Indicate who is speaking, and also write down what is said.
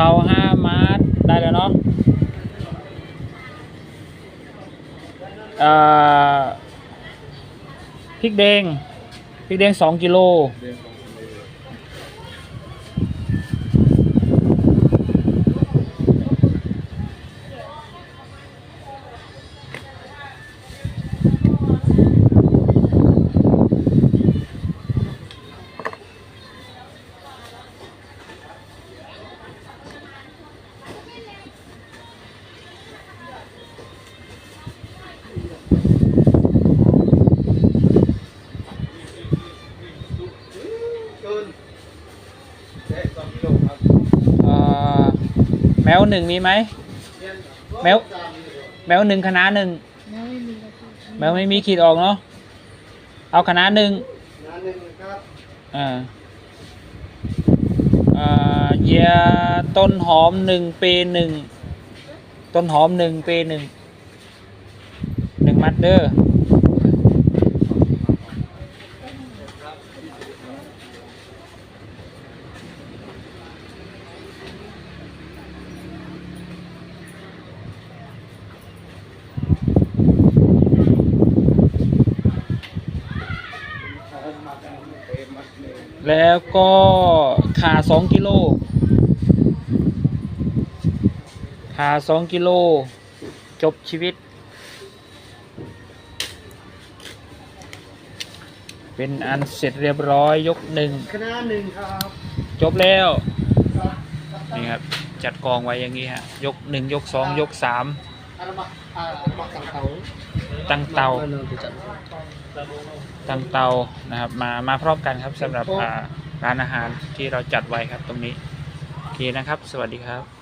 Speaker 1: ราห้ามัดได้แล้วเนาะพริกแดงพริกแดงสองกิโล มวหนึ่งมีไหมแมวแมวหนึ่งคณะหนึ่ง
Speaker 2: แล้วไม่มีแล้วพี่
Speaker 1: แมวไม่มีขีดออกเนาะเอาคณะหนึ่ง
Speaker 3: งานหนึ่งครับ
Speaker 1: อ่าอ่าเยียต้นหอมหนึ่งเปหนึ่งต้นหอมหนึ่งเปหนึ่งหนึ่งมัดเด้อ แล้วก็ขาสองกิโลขาสองกิโล จบชีวิต เป็นอันเสร็จเรียบร้อยยกหนึ่ง
Speaker 3: คณะหนึ่งครับ
Speaker 1: จบแล้ว
Speaker 3: ครับ
Speaker 1: นี่ครับ จัดกองไว้อย่างนี้ฮะ ยกหนึ่งยกสองยกสาม
Speaker 3: อาราบักอาราบักสังเตา
Speaker 1: ตั้งเตางเตานะครับมามาพร้อมกันครับสำหรับอ่าร้านอาหารที่เราจัดไว้ครับตรงนี้โอเคนะครับ สวัสดีครับ